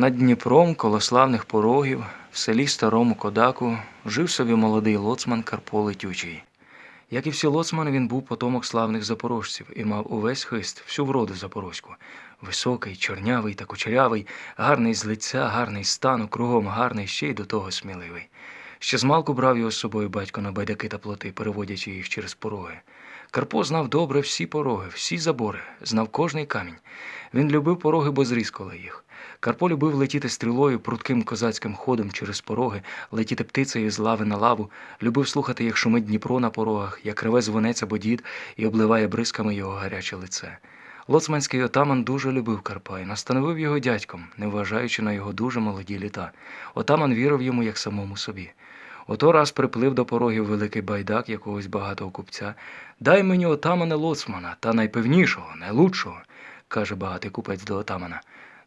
Над Дніпром, коло славних порогів, в селі Старому Кодаку, жив собі молодий лоцман Карпо Летючий. Як і всі лоцмани, він був потомок славних запорожців і мав увесь хист, всю вроду запорозьку. Високий, чорнявий та кучерявий, гарний з лиця, гарний стану, кругом гарний, ще й до того сміливий. Ще змалку брав його з собою батько на байдаки та плоти, переводячи їх через пороги. Карпо знав добре всі пороги, всі забори, знав кожний камінь. Він любив пороги, бо коло їх. Карпо любив летіти стрілою прутким козацьким ходом через пороги, летіти птицею з лави на лаву, любив слухати, як шумить Дніпро на порогах, як реве звонець або дід і обливає бризками його гаряче лице. Лоцманський отаман дуже любив Карпа і настановив його дядьком, не вважаючи на його дуже молоді літа. Отаман вірив йому як самому собі. Ото раз приплив до порогів великий байдак якогось багатого купця. Дай мені отамане лоцмана, та найпевнішого, найлучшого, каже багатий купець до отамана.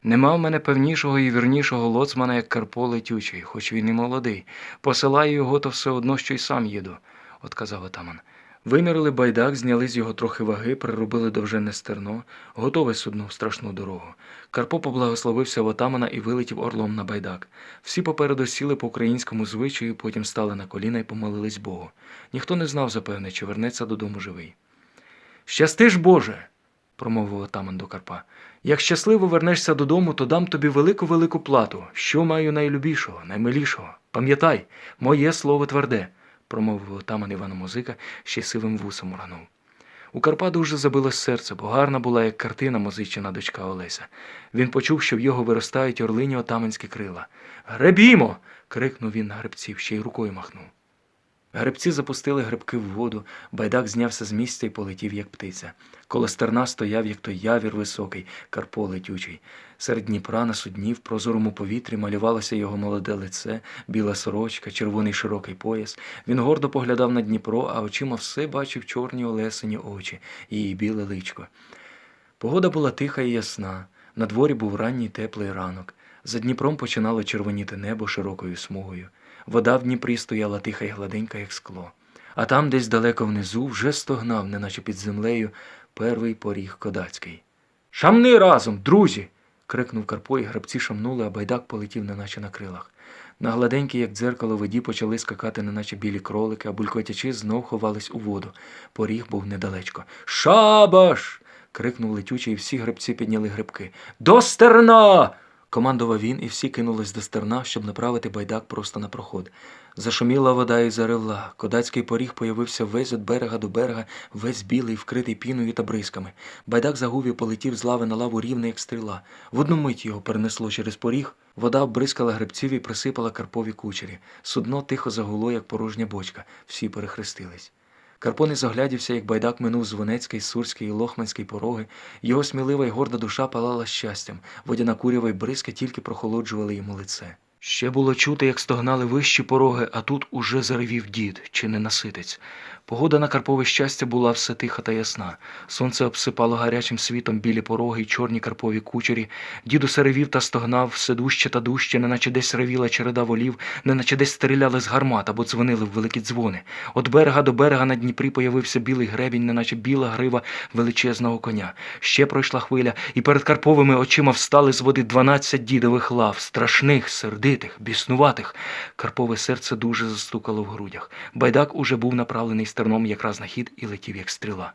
Нема в мене певнішого і вірнішого лоцмана, як Карпо летючий, хоч він і молодий. Посилаю його, то все одно, що й сам їду, отказав отаман. Вимірили байдак, зняли з його трохи ваги, приробили довженне стерно, готове судно в страшну дорогу. Карпо поблагословився в отамана і вилетів орлом на байдак. Всі попереду сіли по українському звичаю, потім стали на коліна і помолились Богу. Ніхто не знав, запевне, чи вернеться додому живий. Щасти ж, Боже, промовив отаман до Карпа. Як щасливо вернешся додому, то дам тобі велику велику плату, що маю найлюбішого, наймилішого. Пам'ятай, моє слово тверде, промовив отаман Івана Музика, ще сивим вусом уранув. У Карпа дуже забилось серце, бо гарна була, як картина музичина дочка Олеся. Він почув, що в його виростають орлині отаманські крила. Гребімо. крикнув він на гребців, ще й рукою махнув. Гребці запустили грибки в воду, байдак знявся з місця і полетів, як птиця. Коло стерна стояв, як той явір високий, Карпо летючий. Серед Дніпра на судні в прозорому повітрі малювалося його молоде лице, біла сорочка, червоний широкий пояс. Він гордо поглядав на Дніпро, а очима все бачив чорні олесені очі, її біле личко. Погода була тиха і ясна. На дворі був ранній теплий ранок. За Дніпром починало червоніти небо широкою смугою. Вода в Дніпрі стояла тиха й гладенька, як скло. А там, десь далеко внизу, вже стогнав, неначе під землею, перший поріг кодацький. Шамни разом, друзі. крикнув Карпо, і грабці шамнули, а байдак полетів, неначе на крилах. На гладенькій, як дзеркало, воді почали скакати, неначе білі кролики, а булькотячи знов ховались у воду. Поріг був недалечко. Шабаш. крикнув летючий, і всі гребці підняли грибки. До стерна. Командував він, і всі кинулись до стерна, щоб направити байдак просто на проход. Зашуміла вода і заревла. Кодацький поріг появився весь від берега до берега, весь білий, вкритий піною та бризками. Байдак загув і полетів з лави на лаву рівно, як стріла. В одну мить його перенесло через поріг. Вода оббризкала гребців і присипала Карпові кучері. Судно тихо загуло, як порожня бочка. Всі перехрестились. Карпо не заглядівся, як байдак минув Звонецький, Сурський і Лохманський пороги. Його смілива й горда душа палала щастям. Водяна курява й бризки тільки прохолоджували йому лице. Ще було чути, як стогнали вищі пороги, а тут уже заревів дід, чи не наситець. Погода на Карпове щастя була все тиха та ясна. Сонце обсипало гарячим світом білі пороги й чорні карпові кучері. Дід усе ревів та стогнав все дужче та дужче, неначе десь ревіла череда волів, неначе десь стріляли з гармат або дзвонили в великі дзвони. От берега до берега на Дніпрі появився білий гребінь, неначе біла грива величезного коня. Ще пройшла хвиля, і перед Карповими очима встали з води дванадцять дідових лав, страшних, сердитих, біснуватих. Карпове серце дуже застукало в грудях. Байдак уже був направлений стерном якраз на хід і летів, як стріла.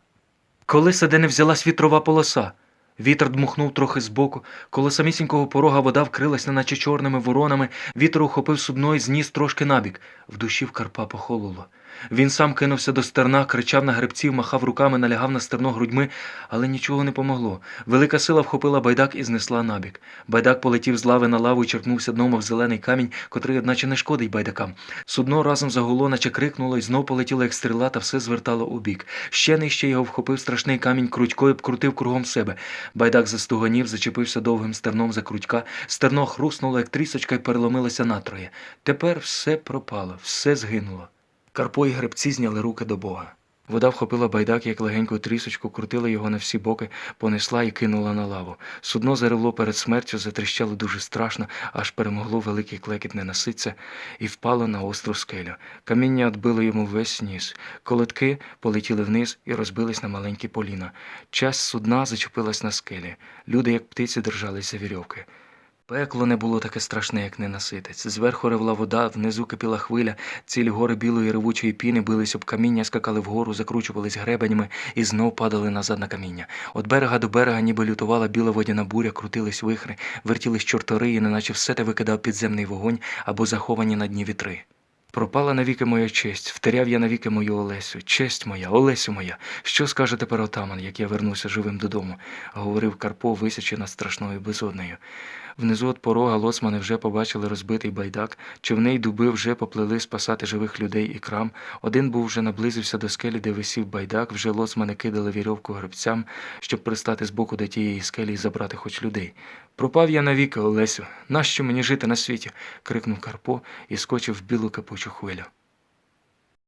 Колеса, де не взялась вітрова полоса. Вітер дмухнув трохи збоку, коло самісінького порога вода вкрилась, неначе чорними воронами, вітер ухопив судно і зніс трошки набік. В душі в Карпа похололо. Він сам кинувся до стерна, кричав на гребців, махав руками, налягав на стерно грудьми, але нічого не помогло. Велика сила вхопила байдак і знесла набік. Байдак полетів з лави на лаву і черкнувся дном в зелений камінь, котрий, одначе, не шкодить байдакам. Судно разом загуло, наче крикнуло, і знов полетіло, як стріла, та все звертало у бік. Ще нижче його вхопив страшний камінь крутько і обкрутив кругом себе. Байдак застуганів, зачепився довгим стерном за крутька. Стерно хруснуло, як трісочка, і переломилося натроє. Тепер все пропало, все згинуло. Карпо і гребці зняли руки до Бога. Вода вхопила байдак, як легеньку трісочку, крутила його на всі боки, понесла і кинула на лаву. Судно заревло перед смертю, затріщало дуже страшно, аж перемогло великий клекіт ненаситця і впало на остру скелю. Каміння отбило йому весь ніс. Колотки полетіли вниз і розбились на маленькі поліна. Часть судна зачепилась на скелі. Люди, як птиці, держались за вірьовки. Пекло не було таке страшне, як ненаситець. Зверху ревла вода, внизу кипіла хвиля, цілі гори білої ревучої піни бились об каміння, скакали вгору, закручувались гребенями і знов падали назад на каміння. От берега до берега, ніби лютувала біла водяна буря, крутились вихри, вертілись чортори, і неначе все те викидав підземний вогонь або заховані на дні вітри. Пропала навіки моя честь, втеряв я навіки мою Олесю. Честь моя, Олесю моя. Що скаже тепер отаман, як я вернуся живим додому? говорив Карпо, висячи над страшною безоднею. Внизу від порога лоцмани вже побачили розбитий байдак, човни дуби вже поплили спасати живих людей і крам. Один був вже наблизився до скелі, де висів байдак, вже лоцмани кидали вірьовку гребцям, щоб пристати з боку до тієї скелі і забрати хоч людей. Пропав я навіки, Олесю. Нащо мені жити на світі? крикнув Карпо і скочив в білу капучу riachuelo.